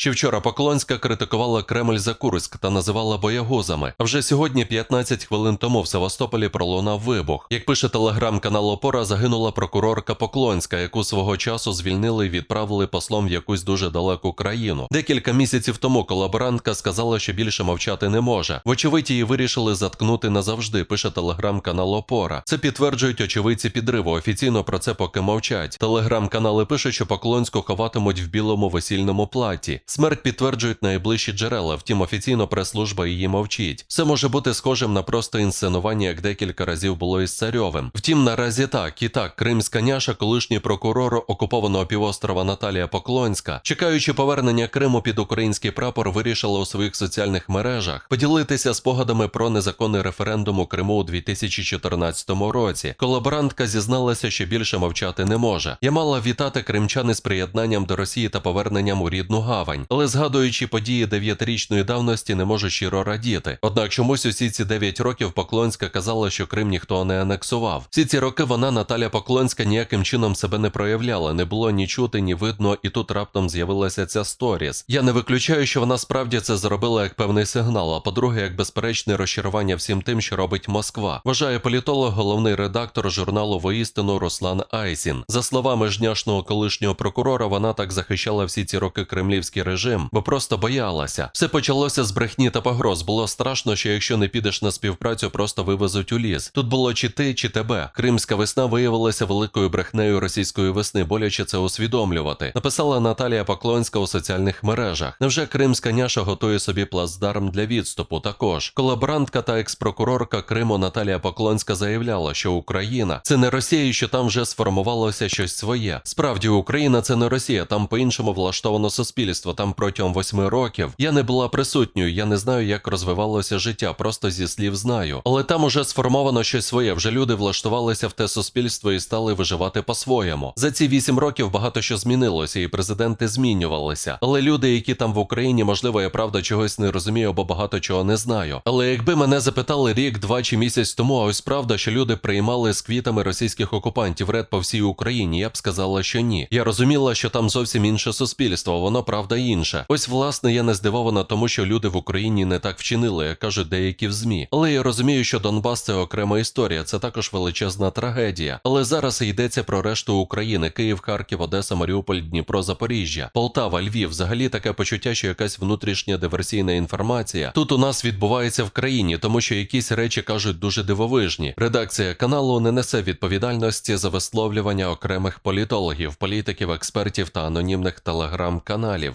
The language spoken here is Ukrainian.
Ще вчора Поклонська критикувала Кремль за Курськ та називала боягузами. А вже сьогодні, 15 хвилин тому, в Севастополі пролунав вибух. Як пише телеграм-канал Опора, загинула прокурорка Поклонська, яку свого часу звільнили і відправили послом в якусь дуже далеку країну. Декілька місяців тому колаборантка сказала, що більше мовчати не може. Вочевидь, її вирішили заткнути назавжди. Пише телеграм-канал Опора. Це підтверджують очевидці підриву. Офіційно про це поки мовчать. Телеграм-канали пишуть, що Поклонську ховатимуть в білому весільному платі. Смерть підтверджують найближчі джерела, втім офіційно прес-служба її мовчить. Все може бути схожим на просто інсценування, як декілька разів було із царьовим. Втім, наразі так і так, кримська няша, колишній прокурор окупованого півострова Наталія Поклонська, чекаючи повернення Криму під український прапор, вирішила у своїх соціальних мережах поділитися спогадами про незаконний референдум у Криму у 2014 році. Колаборантка зізналася, що більше мовчати не може. Я мала вітати кримчани з приєднанням до Росії та поверненням у рідну гавань, але згадуючи події дев'ятирічної давності, не можу щиро радіти. Однак чомусь усі ці 9 років Поклонська казала, що Крим ніхто не анексував. Всі ці роки вона, Наталя Поклонська, ніяким чином себе не проявляла, не було ні чути, ні видно, і тут раптом з'явилася ця сторіс. Я не виключаю, що вона справді це зробила як певний сигнал. А по-друге, як безперечне розчарування всім тим, що робить Москва. Вважає політолог, головний редактор журналу Воістину Руслан Айсін. За словами жняшного колишнього прокурора, вона так захищала всі ці роки кремлівський режим, бо просто боялася. Все почалося з брехні та погроз. Було страшно, що якщо не підеш на співпрацю, просто вивезуть у ліс. Тут було чи ти, чи тебе. Кримська весна виявилася великою брехнею російської весни. Боляче це усвідомлювати. Написала Наталія Поклонська у соціальних мережах. Невже кримська няша готує собі плацдарм для відступу? Також колаборантка та експрокурорка Криму Наталія Поклонська заявляла, що Україна це не Росія, що там вже сформувалося щось своє. Справді, Україна це не Росія, там по-іншому влаштовано суспільство. Там протягом восьми років я не була присутньою. Я не знаю, як розвивалося життя, просто зі слів знаю. Але там уже сформовано щось своє. Вже люди влаштувалися в те суспільство і стали виживати по-своєму. За ці вісім років багато що змінилося, і президенти змінювалися. Але люди, які там в Україні, можливо, я правда чогось не розумію, або багато чого не знаю. Але якби мене запитали рік, два чи місяць тому, а ось правда, що люди приймали з квітами російських окупантів ред по всій Україні, я б сказала, що ні. Я розуміла, що там зовсім інше суспільство, воно правда інше. Ось власне я не здивована, тому що люди в Україні не так вчинили, як кажуть деякі в змі. Але я розумію, що Донбас це окрема історія, це також величезна трагедія. Але зараз йдеться про решту України: Київ, Харків, Одеса, Маріуполь, Дніпро, Запоріжжя, Полтава, Львів. Взагалі таке почуття, що якась внутрішня диверсійна інформація тут у нас відбувається в країні, тому що якісь речі кажуть дуже дивовижні. Редакція каналу не несе відповідальності за висловлювання окремих політологів, політиків, експертів та анонімних телеграм-каналів.